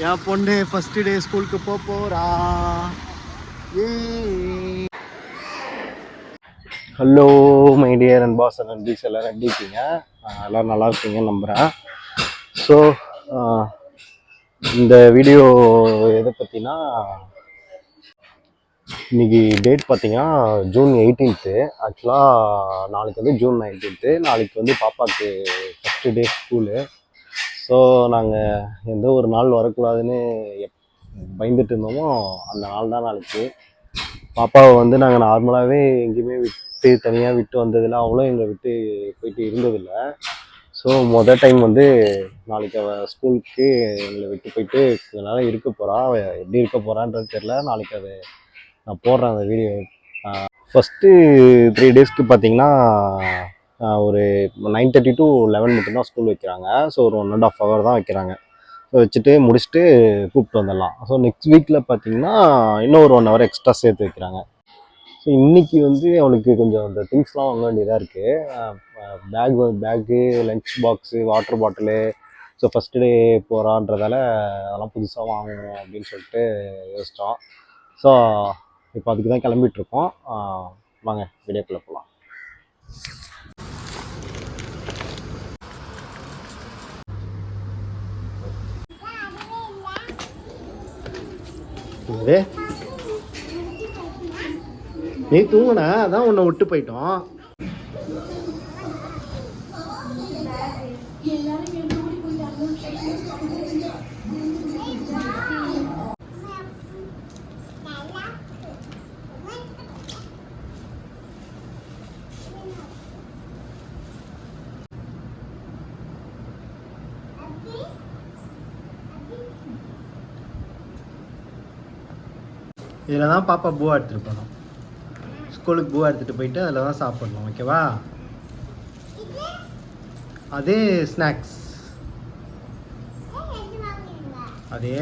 என் பொண்ணு first day ஸ்கூலுக்கு போக போகிறா ஏ hello my dear and boss and அன்பீஸ் எல்லோரும் எப்படி இருக்கீங்க? எல்லோரும் நல்லா இருக்கீங்கன்னு நம்புகிறேன் ஸோ இந்த வீடியோ எதை பற்றினா இன்னைக்கு டேட் பார்த்தீங்கன்னா ஜூன் எயிட்டீன்த்து ஆக்சுவலாக நாளைக்கு வந்து ஜூன் நைன்டீன்த்து நாளைக்கு வந்து பாப்பாவுக்கு ஃபஸ்ட்டு டே ஸ்கூலு ஸோ நாங்கள் எந்த ஒரு நாள் வரக்கூடாதுன்னு எப் பயந்துட்டு இருந்தோமோ அந்த நாள் தான் நாளைக்கு. பாப்பாவை வந்து நாங்கள் நார்மலாகவே எங்கேயுமே விட்டு தனியாக விட்டு வந்ததில்லை அவளும் எங்களை விட்டு போயிட்டு இருந்ததில்லை. ஸோ மொதல் டைம் வந்து நாளைக்கு அவள் ஸ்கூலுக்கு எங்களை விட்டு போயிட்டு கொஞ்ச நேரம் இருக்க போகிறா அவள் எப்படி இருக்க போகிறான்றது தெரில நாளைக்கு அதை நான் போடுறேன் அந்த வீடியோ ஃபஸ்ட்டு த்ரீ டேஸ்க்கு பார்த்தீங்கன்னா ஒரு நைன் தேர்ட்டி டு லெவன் மட்டும்தான் ஸ்கூல் வைக்கிறாங்க. ஸோ ஒரு ஒன் அண்ட் ஆஃப் ஹவர் தான் வைக்கிறாங்க. ஸோ வச்சுட்டு முடிச்சுட்டு கூப்பிட்டு வந்துடலாம். ஸோ நெக்ஸ்ட் வீக்கில் பார்த்தீங்கன்னா இன்னும் ஒரு ஒன் ஹவர் எக்ஸ்ட்ரா சேர்த்து வைக்கிறாங்க. ஸோ இன்றைக்கி வந்து அவளுக்கு கொஞ்சம் அந்த திங்ஸ்லாம் வாங்க வேண்டியதாக இருக்குது bag bag lunch box water bottle so first day போகிறான்றதால அதெல்லாம் புதுசாக வாங்கணும் அப்படின்னு சொல்லிட்டு யோசித்தோம் ஸோ இப்போ அதுக்கு தான் கிளம்பிகிட்ருக்கோம் வாங்க வீடியோக்குள்ளே போகலாம் இது நீ தூங்குன அதான் உன்னை விட்டு போயிட்டோம். இதில் தான் பாப்பா பூவா எடுத்துகிட்டு போகணும். ஸ்கூலுக்கு பூவா எடுத்துகிட்டு போயிட்டு அதில் தான் சாப்பிடணும் ஓகேவா? அதே ஸ்நாக்ஸ். அதே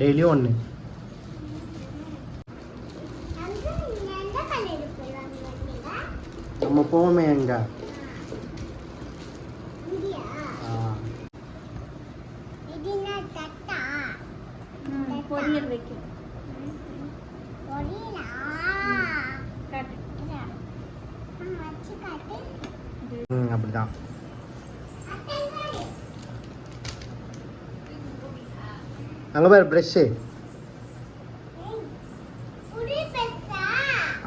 டெய்லியும் ஒன்று. நம்ம போவோமே எங்க? பொரியல் வைக்கும் ம் அப்படிதான். அங்கே பாரு ப்ரெஷ்ஷு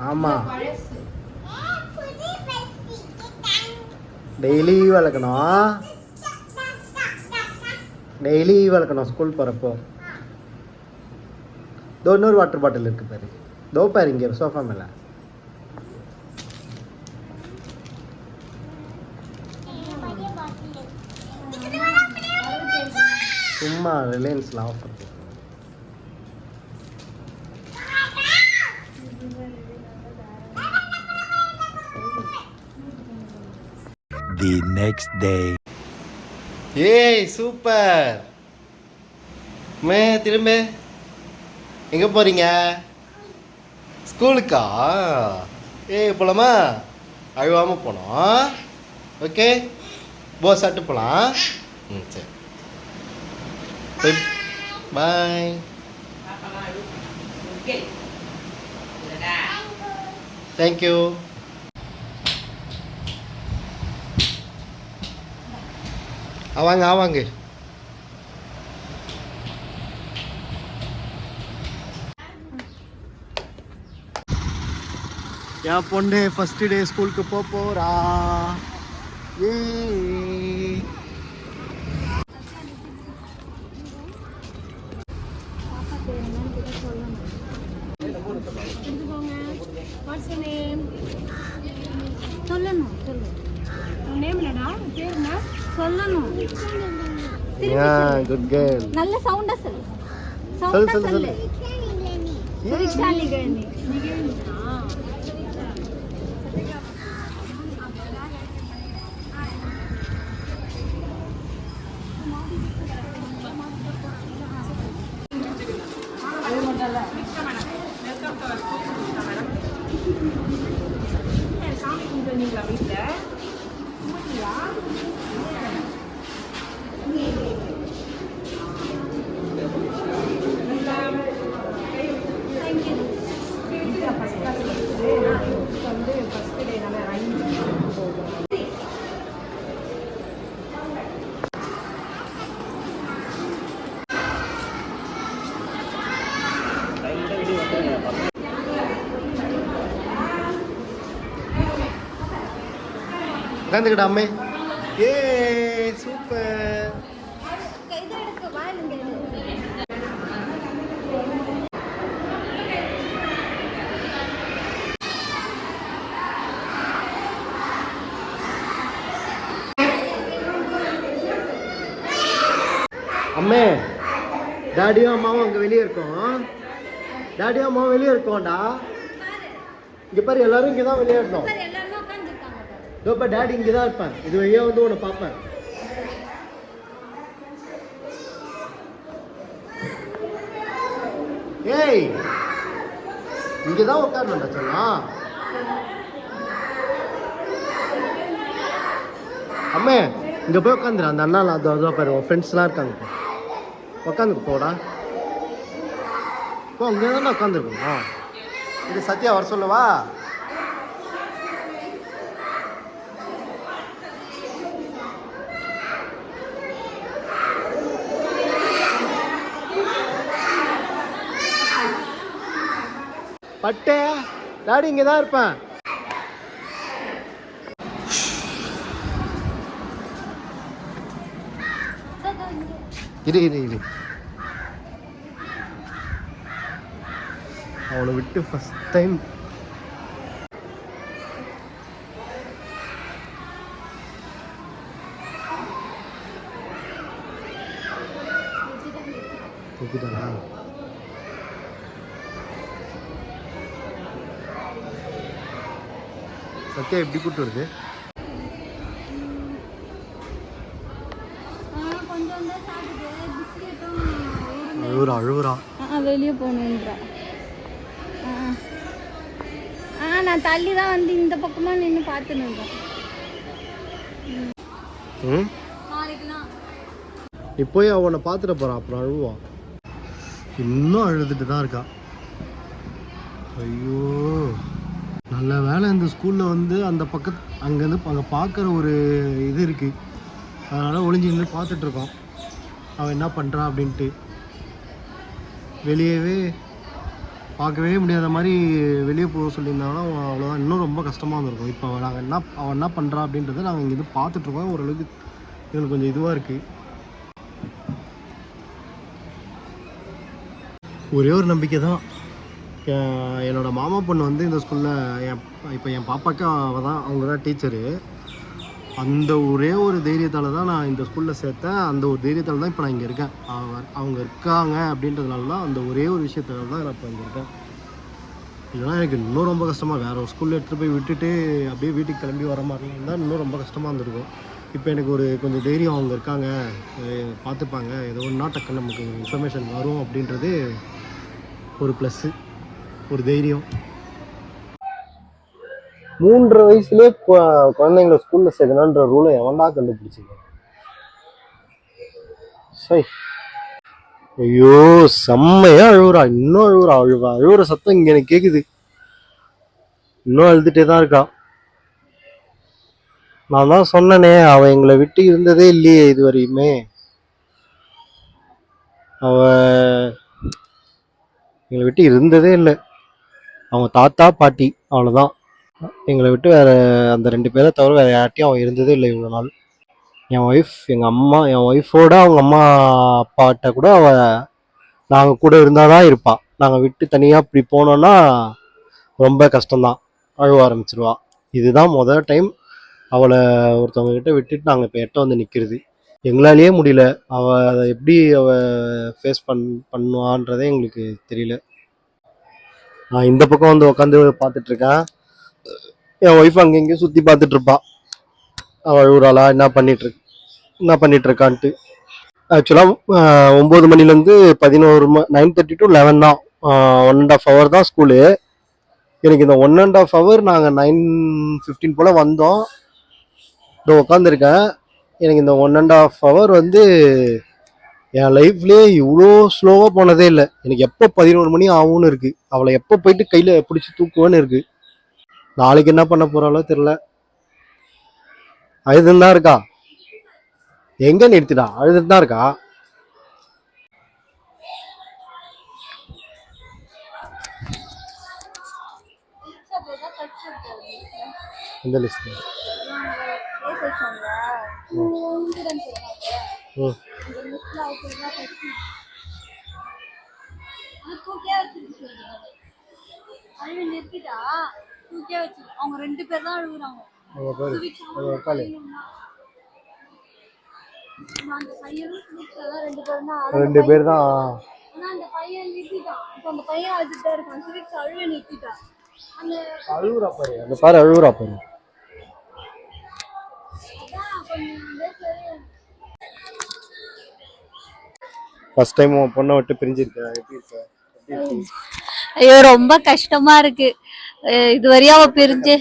ஆமாம் டெய்லி வளர்க்கணும். டெய்லி வளர்க்கணும் ஸ்கூல் போகிறப்போ தோ இன்னொரு வாட்டர் பாட்டில் இருக்கு பாரு. தோ பாரு இங்கே சோஃபா மேலே. சும்மா ரிலையன்ஸில் ஆஃபர் the next day. ஏய் சூப்பர். மே திரும்ப. எங்கே போகிறீங்க ஸ்கூலுக்கா? ஏய் போலாமா? அழுவாமல் போனோம் ஓகே. போ சாப்பிட்டு போகலாம் ம் சரி. பாய் தேங்க்யூ ஆவாங்க ஆவாங்க என் பொண்ணு ஃபர்ஸ்ட் டே ஸ்கூலுக்கு போக போறா ஏ What's your name? சொல்லணும் சொல்லு உன் நேம் என்னடா உன் பேர் சொல்லணும். குட் கேர்ள் நல்ல சவுண்டா சொல்லு. சவுண்டா சொல்லு, சொல்லு சுரிக்ஷா நிகழ்நியா சாமி கும்பிட்டு வீட்டில் உட்காந்துக்கிட்ட அம்மே ஏ சூப்பர். அம்மே டாடியும் அம்மாவும் அங்கே வெளியே இருக்கோம். டாடியும் அம்மாவும் வெளியே இருக்கோம்டா. இங்கே பாரு எல்லாரும் இங்கே தான் விளையாடணும் பாரு, எல்லாருமே உட்காந்துருக்காங்க இதோ இப்போ டாடி இங்கே தான் இருப்பேன் இது வழியாக வந்து உன்னை பார்ப்பேன் ஏய் இங்கே தான் உட்காரணும் சொல்லலாம் அம்மே இங்கே போய் உட்காந்துரு. அந்த அண்ணா அது அதுவா பாரு உன் ஃப்ரெண்ட்ஸ்லாம் இருக்காங்க. உட்காந்துக்கு போடா. போ அங்கே தானே உட்காந்துருக்கணும் இது சத்யா வர சொல்லவா? பட்டே. டாடி இங்கே தான் இருப்பேன். இரு இரு இரு. அவளை விட்டு ஃபஸ்ட் டைம் தூக்கிட்டாளா? சத்யா எப்படி கூட்டு வருது? அழுவுறா. அழுவுறா. வெளியே போகணுன்றா. ஆ நான் தள்ளி தான் வந்து இந்த பக்கமாக நின்று பார்த்துன்னு ம்? நீ போய் அவனை பார்த்துட்டு போறான் அப்புறம் அழுவான் இன்னும் அழுதுட்டு தான் இருக்கா. ஐயோ. நல்ல வேலை. இந்த ஸ்கூலில் வந்து அந்த பக்கத்து அங்கேருந்து அங்கே பார்க்குற ஒரு இது இருக்குது அதனால் ஒளிஞ்சு நின்று பார்த்துட்டு இருக்கோம். அவன் என்ன பண்ணுறான் அப்படின்ட்டு. வெளியவே பார்க்கவே முடியாத மாதிரி வெளியே போக சொல்லியிருந்தாங்கன்னா அவன் அவ்வளோதான் இன்னும் ரொம்ப கஷ்டமாக இருந்திருக்கும். இப்போ நாங்கள் என்ன அவன் என்ன பண்ணுறான் அப்படின்றத நாங்கள் இங்கேருந்து பார்த்துட்ருக்கோம் ஓரளவுக்கு எங்களுக்கு கொஞ்சம் இதுவாக இருக்குது ஒரே ஒரு நம்பிக்கை தான் என்னோடய என்னோட மாமா பொண்ணு வந்து இந்த ஸ்கூலில் என் இப்போ என் பாப்பாக்கு அவள் தான் அவங்க தான் டீச்சரு. அந்த ஒரே ஒரு தைரியத்தால் தான் நான் இந்த ஸ்கூலில் சேர்த்தேன். அந்த ஒரு தைரியத்தால் தான் இப்போ நான் இங்கே இருக்கேன். அவங்க இருக்காங்க அப்படின்றதுனால தான் அந்த ஒரே ஒரு விஷயத்தால தான் நான் இப்போ இங்கே இருக்கேன். இதெல்லாம் எனக்கு இன்னும் ரொம்ப கஷ்டமாக வேறு ஒரு ஸ்கூலில் எடுத்துகிட்டு போய் விட்டுட்டு அப்படியே வீட்டுக்கு கிளம்பி வர மாதிரி இருந்தால் இன்னும் ரொம்ப கஷ்டமாக இருந்திருக்கும். இப்போ எனக்கு ஒரு கொஞ்சம் தைரியம் அவங்க இருக்காங்க பார்த்துப்பாங்க. ஏதோ ஒன்றா டக்கு நமக்கு இன்ஃபர்மேஷன் வரும் அப்படின்றது ஒரு ப்ளஸ்ஸு ஒரு தைரியம். மூன்றரை வயசுலேயே குழந்தைங்கள ஸ்கூலில் சேர்க்கணுன்ற ரூலை எவன்டா கண்டுபிடிச்சிங்க சை. ஐயோ செம்மையா அழுவுறா. இன்னும் அழுவுறா. அழுவா. அழுவுற சத்தம் இங்க எனக்கு கேக்குது. இன்னும் அழுதுட்டே தான் இருக்கா. நான் தான் சொன்னனே அவ எங்களை விட்டு இருந்ததே இல்லையே இது வரையுமே அவ எங்களை விட்டு இருந்ததே இல்லை. அவங்க தாத்தா பாட்டி அவ்வளோதான் எங்களை விட்டு வேறு அந்த ரெண்டு பேரை தவிர வேறு யார்ட்டையும் அவன் இருந்ததே இல்லை இவ்வளோ நாள். என் ஒய்ஃப் எங்கள் அம்மா என் ஒய்ஃபோட அவங்க அம்மா அப்பாட்ட கூட அவ நாங்கள் கூட இருந்தால் தான் இருப்பாள் நாங்கள் விட்டு தனியாக இப்படி போனோன்னா ரொம்ப கஷ்டம்தான். அழுவ ஆரம்பிச்சிருவா. இதுதான் முதல் டைம் அவளை ஒருத்தவங்க கிட்ட விட்டுட்டு நாங்கள் இப்போ எட்ட வந்து நிற்கிறது எங்களாலேயே முடியல. அவள் அதை எப்படி அவள் ஃபேஸ் பண் பண்ணுவான்றதே எங்களுக்கு தெரியல. நான் இந்த பக்கம் வந்து உட்காந்து பார்த்துட்டு இருக்கேன் என் ஒய்ஃப் அங்கே இங்கேயும் சுற்றி பார்த்துட்டு இருப்பா அவள் ஊராளா என்ன பண்ணிட்டு இருக்கு என்ன பண்ணிட்டு இருக்கான்ட்டு ஆக்சுவலாக ஒம்பது மணிலேருந்து பதினோரு ம நைன் தேர்ட்டி டு லெவன் தான். ஒன் அண்ட் ஆஃப் ஹவர் தான் ஸ்கூலு எனக்கு இந்த ஒன் அண்ட் ஆஃப் ஹவர் நாங்கள் நைன் ஃபிஃப்டீன் போல் வந்தோம். இதோ உட்காந்துருக்கேன் எனக்கு இந்த ஒன் அண்ட் ஆஃப் ஹவர் வந்து என் லைஃப்லேயே இவ்வளோ ஸ்லோவாக போனதே இல்லை. எனக்கு எப்போ பதினோரு மணி ஆகும்னு இருக்குது அவளை எப்போ போயிட்டு கையில் பிடிச்சி தூக்குவேன்னு இருக்குது நாளைக்கு என்ன பண்ண போகிறாளோ தெரில அழுதுன்னு தான் இருக்கா? எங்க நிறுத்திடா அழுதுட்டு தான் இருக்கா? இந்த லிஸ்ட் ம். அவங்க ரெண்டு பேர் தான் அழுகுறாங்க. ரெண்டு பேர் தான். அந்த பையன் நிறுத்திட்டான். இப்போ அந்த பையன் அழுதுட்டே இருக்கான். சுவிக்ஸ் அழுவே நிறுத்திட்டான். அந்த அழுகுறா பாரு அந்த பாரு அழுகுறா பாரு அதான் கொஞ்சம் வந்து சரி ஃபர்ஸ்ட் டைம் உன் பொண்ணை விட்டு பிரிஞ்சிருக்க எப்படி இருக்க? ஐயோ ரொம்ப கஷ்டமா இருக்கு. இதுவரையும் அவ பிரிஞ்சு.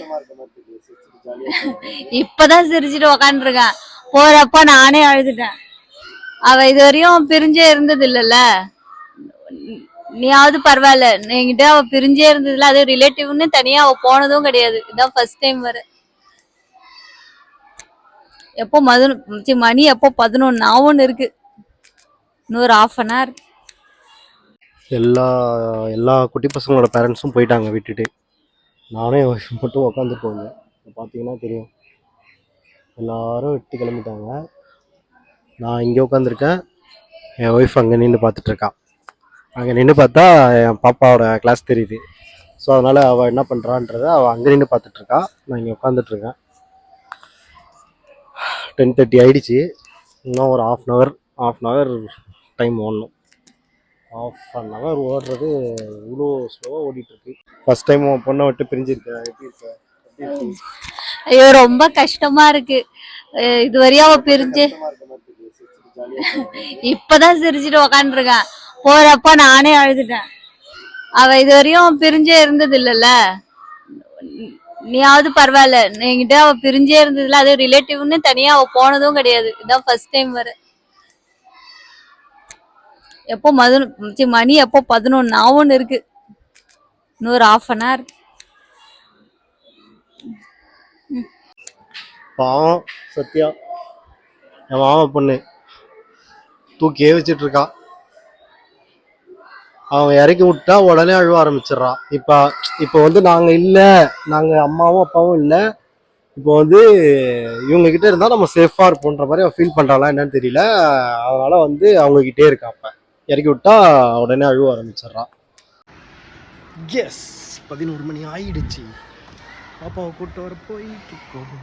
இப்பதான் சிரிச்சிட்டு உக்காந்துருக்கேன். போறப்ப நானே அழுதுட்டேன். அவ இதுவரையும் பிரிஞ்சே இருந்தது இல்லல்ல நீயாவது பரவாயில்ல. என்கிட்ட அவ பிரிஞ்சே இருந்ததுல அது ரிலேட்டிவ்னு தனியா அவ போனதும் கிடையாது. இதான் ஃபர்ஸ்ட் டைம் வர எப்போ மது மணி எப்போ பதினொன்னு ஆகும்னு இருக்கு. இன்னொரு ஆஃப் அன் ஹவர் எல்லா எல்லா குட்டி பசங்களோட பேரண்ட்ஸும் போயிட்டாங்க விட்டுட்டு. நானே என் மட்டும் உட்காந்து போங்க பார்த்தீங்கன்னா தெரியும். எல்லாரும் விட்டு கிளம்பிட்டாங்க. நான் இங்கே உட்காந்துருக்கேன் என் ஒய்ஃப் அங்கே நின்று பார்த்துட்ருக்கா. அங்கே நின்று பார்த்தா என் பாப்பாவோட கிளாஸ் தெரியுது. ஸோ அதனால் அவள் என்ன பண்ணுறான்றத அவள் அங்கே நின்று பார்த்துட்ருக்கா. நான் இங்கே உட்காந்துட்ருக்கேன் டென் தேர்ட்டி ஆகிடுச்சு இன்னும் ஒரு half an hour half an hour time ஓடணும். ஆஃப் அன் ஹவர் ஓடுறது இவ்வளோ ஸ்லோவாக ஓடிட்டுருக்கு. ஃபர்ஸ்ட் டைம் உன் பொண்ணை விட்டு பிரிஞ்சிருக்க? எப்படி இருக்க? எப்படி இருக்கு? ஐயோ ரொம்ப கஷ்டமா இருக்கு. அஹ் இதுவரையும் அவ பிரிஞ்சு. இப்பதான் சிரிச்சிட்டு உக்காந்துருக்கேன் போறப்ப நானே அழுதுட்டேன். அவ இதுவரையும் பிரிஞ்சே இருந்தது இல்லல்ல. நீயாவது பரவாயில்ல. என்கிட்ட அவ பிரிஞ்சே இருந்ததுல அது ரிலேட்டிவ்னு தனியா அவ போனதும் கிடையாது. இதான் ஃபர்ஸ்ட் டைம் வர எப்போ மது மணி எப்போ பதினொன்று ஆகும்னு இருக்கு. இன்னொரு ஆஃப் அன் ஹவர் பாவம் சத்யா. என் மாமா பொண்ணு. தூக்கியே வச்சுட்டு இருக்கா. அவன் இறக்கி விட்டா உடனே அழுவ ஆரம்பிச்சிடுறா. இப்போ இப்போ வந்து நாங்கள் இல்லை. நாங்கள் அம்மாவும் அப்பாவும் இல்லை. இப்போ வந்து இவங்க கிட்ட இருந்தால் நம்ம சேஃபாக இருப்போன்ற மாதிரி அவன் ஃபீல் பண்ணுறாளா என்னன்னு தெரியல. அதனால வந்து அவங்க கிட்டே இருக்கா அப்போ. இறக்கி விட்டா உடனே அழுவ ஆரம்பிச்சிடுறா. எஸ் பதினோரு மணி ஆயிடுச்சு. பாப்பாவை கூப்பிட்டு வர போயிட்டு இருக்கோம்.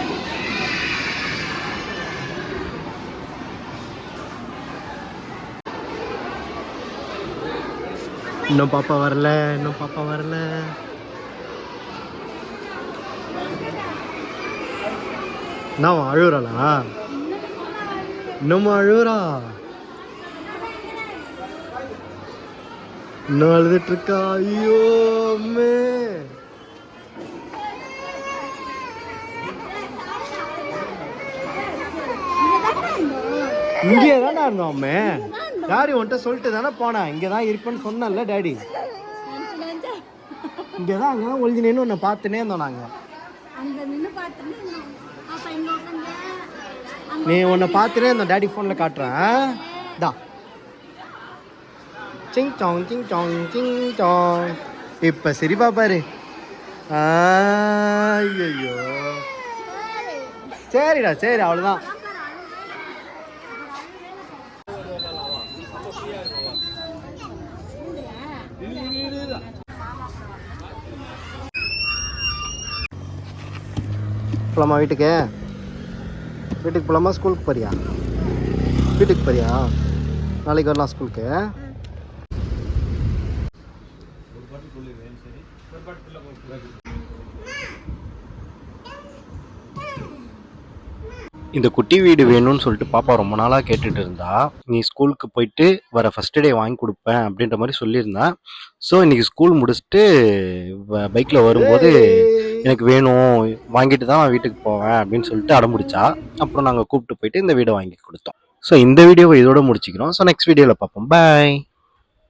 இன்னும் பாப்பா வரல இன்னும் பாப்பா வரல. நான் அழுகுறாளா இன்னும் அழுகுறா இன்னும் அழுதுட்டு இருக்கா ஐயோ அம்மே. இங்கே தானே இருந்தோம் அம்மே. டாடி உன்கிட்ட சொல்லிட்டு தானே போனேன் இங்கே தான் இருப்பேன்னு சொன்னேன்ல டாடி. இங்கே தான் அங்கே தான் ஒழிஞ்சு நின்று உன்னை பார்த்துனே இருந்தோம். நாங்கள் நீ உன்னை பார்த்துட்டே இருந்தோம் டாடி ஃபோனில் காட்டுறேன் தா. Sing song sing song sing song. இப்போ சரிப்பா பாரு. ஐயோ சரிடா சரி அவ்வளோதான் போகலாமா வீட்டுக்கு? வீட்டுக்கு போகலாமா ஸ்கூலுக்கு போறியா? வீட்டுக்கு போறியா? நாளைக்கு வரலாம் ஸ்கூலுக்கு இந்த குட்டி வீடு வேணும்னு சொல்லிட்டு பாப்பா ரொம்ப நாளாக கேட்டுட்டு இருந்தா நீ ஸ்கூலுக்கு போயிட்டு வர ஃபர்ஸ்ட் டே வாங்கி கொடுப்பேன் அப்படின்ற மாதிரி சொல்லியிருந்தேன் ஸோ இன்னைக்கு ஸ்கூல் முடிச்சுட்டு பைக்கில் வரும்போது எனக்கு வேணும் வாங்கிட்டு தான் நான் வீட்டுக்கு போவேன் அப்படின்னு சொல்லிட்டு அடம்பிடிச்சா. அப்புறம் நாங்கள் கூப்பிட்டு போயிட்டு இந்த வீடை வாங்கி கொடுத்தோம். ஸோ இந்த வீடியோவை இதோட முடிச்சுக்கிறோம். ஸோ நெக்ஸ்ட் வீடியோவில் பார்ப்போம். பாய்